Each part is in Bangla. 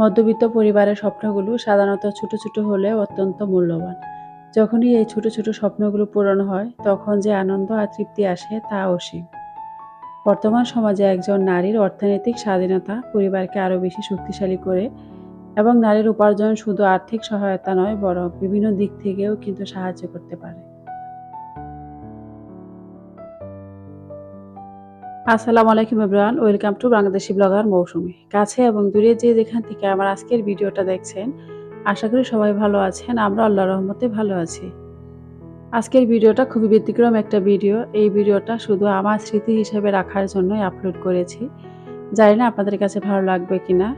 মধ্যবিত্ত পরিবারের স্বপ্নগুলো সাধারণত ছোট ছোট হলেও অত্যন্ত মূল্যবান। যখনই এই ছোট ছোট স্বপ্নগুলো পূরণ হয়, তখন যে আনন্দ আর তৃপ্তি আসে তা অসীম। বর্তমান সমাজে একজন নারীর অর্থনৈতিক স্বাধীনতা পরিবারকে আরও বেশি শক্তিশালী করে এবং নারীর উপার্জন শুধু আর্থিক সহায়তা নয়, বরং বিভিন্ন দিক থেকেও কিন্তু সাহায্য করতে পারে। আসসালামু আলাইকুম everyone, welcome to Bangladeshi blogger Mousumi. কাছে এবং দূরে যে যেখান থেকে আমার আজকের ভিডিওটা দেখছেন, আশা করি সবাই ভালো আছেন, আমরা আল্লাহ রহমতে ভালো আছি। আজকের ভিডিওটা খুবই ব্যতিক্রম একটা ভিডিও, এই ভিডিওটা শুধু আমার স্মৃতি হিসেবে রাখার জন্যই আপলোড করেছি। জানি না আপনাদের কাছে ভালো লাগবে কি না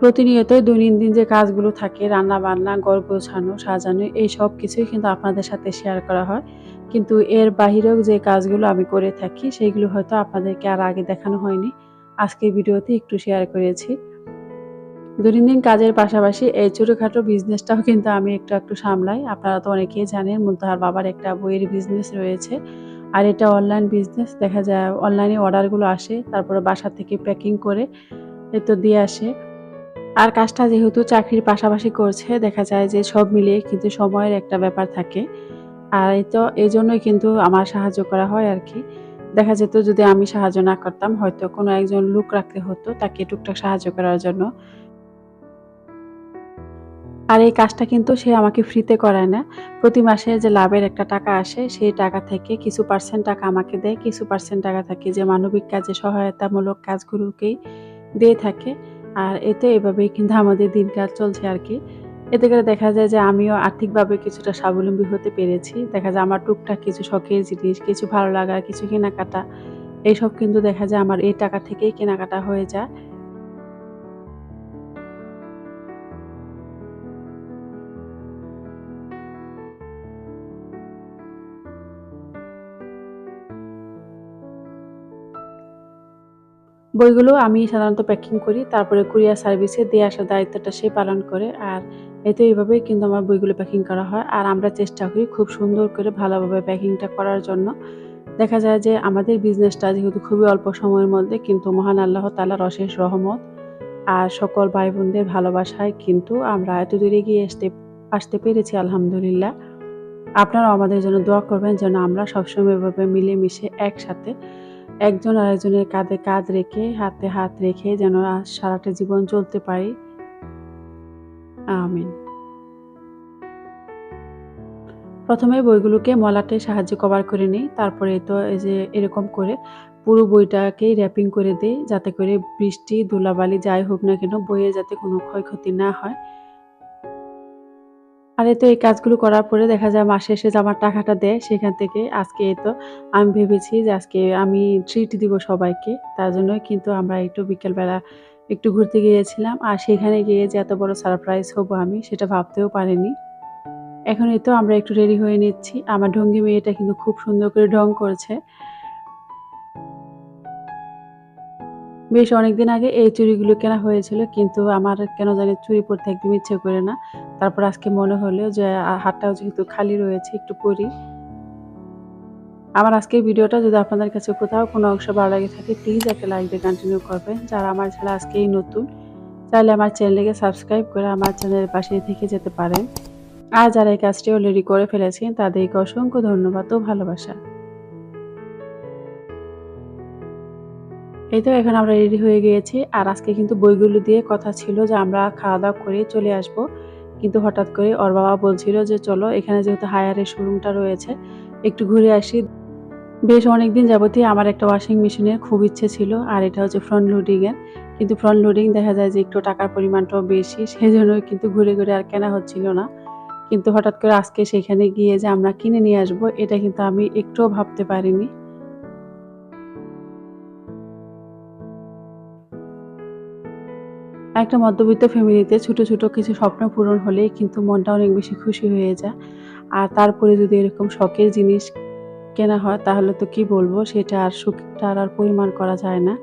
প্রতিনিয়তই দৈনন্দিন যে কাজগুলো থাকে রান্না বান্না ঘর গোছানো, সাজানো, এই সব কিছুই কিন্তু আপনাদের সাথে শেয়ার করা হয়। কিন্তু এর বাহিরেও যে কাজগুলো আমি করে থাকি, সেইগুলো হয়তো আপনাদেরকে আর আগে দেখানো হয়নি। আজকের ভিডিওতে একটু শেয়ার করেছি। দৈনন্দিন কাজের পাশাপাশি এই ছোটোখাটো বিজনেসটাও কিন্তু আমি একটু একটু সামলাই। আপনারা তো অনেকেই জানেন, মুলতাহার বাবার একটা বইয়ের বিজনেস রয়েছে। আর এটা অনলাইন বিজনেস দেখা যায় অনলাইনে অর্ডারগুলো আসে, তারপরে বাসা থেকে প্যাকিং করে তো দিয়ে আসে। আর কাজটা যেহেতু চাকরির পাশাপাশি করছে, দেখা যায় যে সব মিলিয়ে কিন্তু সময়ের একটা ব্যাপার থাকে। আর এই তো, এই জন্যই কিন্তু আমার সাহায্য করা হয় আর কি। দেখা যেত যদি আমি সাহায্য না করতাম, হয়তো কোনো একজন লোক রাখতে হতো তাকে টুকটাক সাহায্য করার জন্য। আর এই কাজটা কিন্তু সে আমাকে ফ্রিতে করায় না। প্রতি মাসে যে লাভের একটা টাকা আসে, সেই টাকা থেকে কিছু পার্সেন্ট টাকা আমাকে দেয়। কিছু পার্সেন্ট টাকা থাকে যে মানবিক কাজে সহায়তামূলক কাজগুলোকেই দিয়ে থাকে। আর এতে এভাবেই কিন্তু আমাদের দিনকাল চলছে আর কি। এতে করে দেখা যায় যে আমিও আর্থিকভাবে কিছুটা স্বাবলম্বী হতে পেরেছি। দেখা যায় আমার টুকটাক কিছু শখের জিনিস, কিছু ভালো লাগা, কিছু কেনাকাটা, এইসব কিন্তু দেখা যায় আমার এই টাকা থেকেই কেনাকাটা হয়ে যায়। বইগুলো আমি সাধারণত প্যাকিং করি, তারপরে কুরিয়ার সার্ভিসে দিয়ে আসার দায়িত্বটা সে পালন করে। আর এতে এইভাবেই কিন্তু আমার বইগুলো প্যাকিং করা হয়। আর আমরা চেষ্টা করি খুব সুন্দর করে ভালোভাবে প্যাকিংটা করার জন্য। দেখা যায় যে আমাদের বিজনেসটা যেহেতু খুবই অল্প সময়ের মধ্যে কিন্তু মহান আল্লাহ তালার অশেষ রহমত আর সকল ভাই বোনদের ভালোবাসায় কিন্তু আমরা এত দূরে গিয়ে আসতে আসতে পেরেছি আলহামদুলিল্লাহ। আপনারাও আমাদের জন্য দোয়া করবেন যেন আমরা সবসময় এভাবে মিলেমিশে একসাথে একজন আরেকজনের কাঁধে কাঁধ রেখে, হাতে হাত রেখে যেন সারাটা জীবন চলতে পারি। আমিন। প্রথমে বইগুলোকে মলাটে সাহায্যে কভার করে নিই, তারপরে তো এই যে এরকম করে পুরো বইটাকেই র্যাপিং করে দিই, যাতে করে বৃষ্টি, ধুলাবালি যাই হোক না কেন বইয়ে যাতে কোনো ক্ষয়ক্ষতি না হয়। আর তো এই কাজগুলো করার পরে দেখা যায় মাসে এসে যে আমার টাকাটা দেয়, সেখান থেকে আজকে তো আমি ভেবেছি যে আজকে আমি ট্রিট দিব সবাইকে, তার জন্যই কিন্তু আমরা একটু বিকেলবেলা একটু ঘুরতে গিয়েছিলাম আর সেখানে গিয়ে যে এত বড় সারপ্রাইজ হব আমি সেটা ভাবতেও পারিনি। এখন এই তো আমরা একটু রেডি হয়ে নিচ্ছি। আমার ঢঙ্গি মেয়েটা কিন্তু খুব সুন্দর করে ঢং করছে। বেশ অনেকদিন আগে এই চুড়িগুলো কেনা হয়েছিল, কিন্তু আমার কেন জানি চুড়ি পরতে একদম ইচ্ছে করে না। তারপর আজকে মনে হলো যে হাতটাও যেহেতু খালি রয়েছে, একটু পরি। আমার আজকের ভিডিওটা যদি আপনাদের কাছে কোথাও কোনো অংশ ভালো লাগে থাকে প্লিজ একটা লাইক দিয়ে কন্টিনিউ করবেন। যারা আমার ছেলে আজকেই নতুন, চাইলে আমার চ্যানেলকে সাবস্ক্রাইব করে আমার চ্যানেলের পাশে থেকে যেতে পারেন। আর যারা এই কাজটি অলরেডি করে ফেলেছেন, তাদেরকে অসংখ্য ধন্যবাদ ও ভালোবাসা। এই তো এখন আমরা রেডি হয়ে গিয়েছি। আর আজকে কিন্তু বইগুলো দিয়ে কথা ছিল যে আমরা খাওয়া দাওয়া করে চলে আসব। কিন্তু হঠাৎ করে ওর বাবা বলছিল যে, চলো, এখানে যেহেতু হায়ারের শোরুমটা রয়েছে, একটু ঘুরে আসি। বেশ অনেক দিন যাবতীয় আমার একটা ওয়াশিং মেশিনের খুব ইচ্ছে ছিল, আর এটা হচ্ছে ফ্রন্ট লোডিংয়ের কিন্তু ফ্রন্ট লোডিং দেখা যায় যে একটু টাকার পরিমাণটাও বেশি সেই জন্য কিন্তু ঘুরে ঘুরে আর কেনা হচ্ছিল না। কিন্তু হঠাৎ করে আজকে সেখানে গিয়ে যে আমরা কিনে নিয়ে আসব, এটা কিন্তু আমি একটুও ভাবতে পারিনি। একটা মধ্যবিত্ত ফ্যামিলিতে ছোট ছোট কিছু স্বপ্ন পূরণ হলেই কিন্তু মনটা অনেক বেশি খুশি হয়ে যায়। আর তারপরে যদি এরকম শখের জিনিস কেনা হয়, তাহলে তো কি বলব? সেটা আর সুখটা আর পরিমাণ করা যায় না।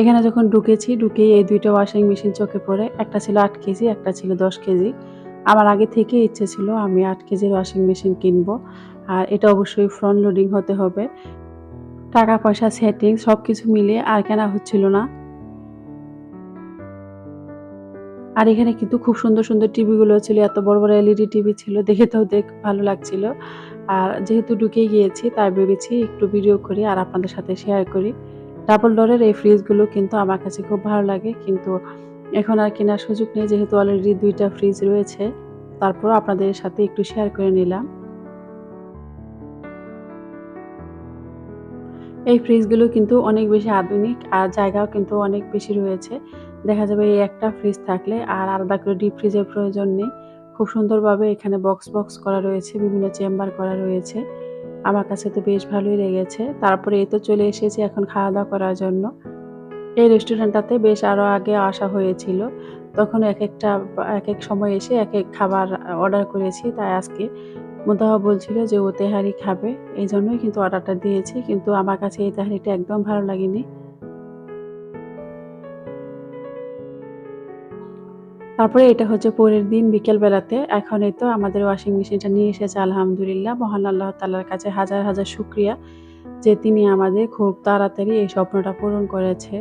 এখানে যখন ঢুকেছি, ঢুকেই এই দুইটা ওয়াশিং মেশিন চোখে পড়ে, একটা ছিল আট কেজি, একটা ছিল দশ কেজি। আমার আগে থেকে ইচ্ছে ছিল, আমি আট কেজির ওয়াশিং মেশিন কিনবো। আর এটা অবশ্যই ফ্রন্ট লোডিং হতে হবে। টাকা পয়সা সেটিং সব কিছু মিলিয়ে আর কেনা হচ্ছিল না। আর এখানে কিন্তু খুব সুন্দর সুন্দর টিভিগুলো ছিল, এত বড় বড় এলইডি টিভি ছিল, দেখে তো দেখ ভালো লাগছিল। আর যেহেতু ঢুকে গিয়েছি, তাই ভেবেছি একটু ভিডিও করি আর আপনাদের সাথে শেয়ার করি। ডাবল ডোরের এই ফ্রিজগুলো কিন্তু আমার কাছে খুব ভালো লাগে, কিন্তু এখন আর কেনার সুযোগ নেই, যেহেতু অলরেডি দুইটা ফ্রিজ রয়েছে। তারপর আপনাদের সাথে একটু শেয়ার করে নিলাম। এই ফ্রিজগুলো কিন্তু অনেক বেশি আধুনিক আর জায়গাও কিন্তু অনেক বেশি রয়েছে। দেখা যাবে এই একটা ফ্রিজ থাকলে আর আলাদা করে ডিপ ফ্রিজের প্রয়োজন নেই। খুব সুন্দরভাবে এখানে বক্স বক্স করা রয়েছে, বিভিন্ন চেম্বার করা রয়েছে। আমার কাছে তো বেশ ভালোই লেগেছে। তারপরে এই তো চলে এসেছি এখন খাওয়া দাওয়া করার জন্য। এই রেস্টুরেন্টটাতে বেশ আরও আগে আসা হয়েছিল। তখন এক একটা, এক এক সময় এসে এক এক খাবার অর্ডার করেছি। তাই আজকে মোদাহা বলছিল যে ও তেহারি খাবে। এই জন্যই কিন্তু অর্ডারটা দিয়েছি। কিন্তু আমার কাছে এই তেহারিটা একদম ভালো লাগেনি। তারপরে এটা হচ্ছে পরের দিন বিকেল বেলাতে। এখন এই তো আমাদের ওয়াশিং মেশিনটা নিয়ে এসেছে, আলহামদুলিল্লাহ। মহান আল্লাহ তাল্লার কাছে হাজার হাজার শুক্রিয়া যে তিনি আমাদের খুব তাড়াতাড়ি এই স্বপ্নটা পূরণ করেছে।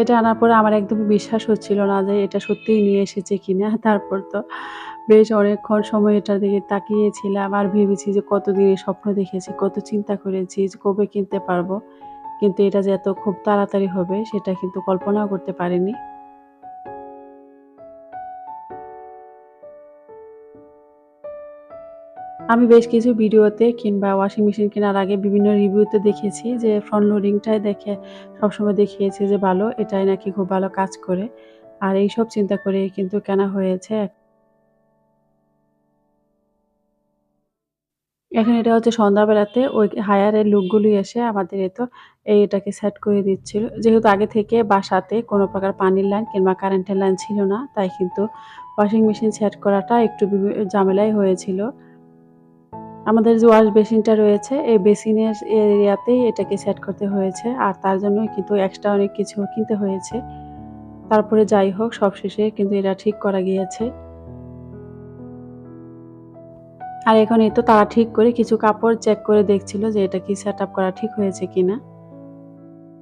এটা আনার পরে আমার একদমই বিশ্বাস হচ্ছিল না যে এটা সত্যিই নিয়ে এসেছে কিনা। তারপর তো বেশ অনেকক্ষণ সময় এটার দিকে তাকিয়েছিলাম আর ভেবেছি যে কতদিন এই স্বপ্ন দেখেছি, কত চিন্তা করেছি যে কবে কিনতে পারব। কিন্তু এটা যে এত খুব তাড়াতাড়ি হবে, সেটা কিন্তু কল্পনাও করতে পারিনি। আমি বেশ কিছু ভিডিওতে কিংবা ওয়াশিং মেশিন কেনার আগে বিভিন্ন রিভিউতে দেখেছি যে ফ্রন্ট লোডিংটাই দেখে সবসময় দেখিয়েছে যে ভালো, এটাই নাকি খুব ভালো কাজ করে। আর এই সব চিন্তা করে কিন্তু কেনা হয়েছে। এখন এটা হচ্ছে সন্ধ্যাবেলাতে ওই হায়ারের লোকগুলি এসে আমাদের এতো এটাকে সেট করে দিচ্ছিল। যেহেতু আগে থেকে বাসাতে কোনো প্রকার পানির লাইন কিংবা কারেন্টের লাইন ছিল না, তাই কিন্তু ওয়াশিং মেশিন সেট করাটা একটু ঝামেলাই হয়েছিল। আমাদের যে ওয়াশ বেসিনটা রয়েছে, এই বেসিনের এরিয়াতেই এটাকে সেট করতে হয়েছে। আর তার জন্যই কিন্তু এক্সট্রা অনেক কিছু কিনতে হয়েছে। তারপরে যাই হোক, সবশেষে কিন্তু এটা ঠিক করা গিয়েছে। আর এখন এই তো তারা ঠিক করে কিছু কাপড় চেক করে দেখছিল যে এটা কি সেট করা ঠিক হয়েছে কিনা।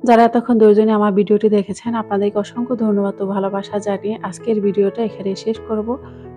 যারা এতক্ষণ দুজনে আমার ভিডিওটি দেখেছেন, আপনাদেরকে অসংখ্য ধন্যবাদ ও ভালোবাসা জানিয়ে আজকের ভিডিওটা এখানে শেষ করব।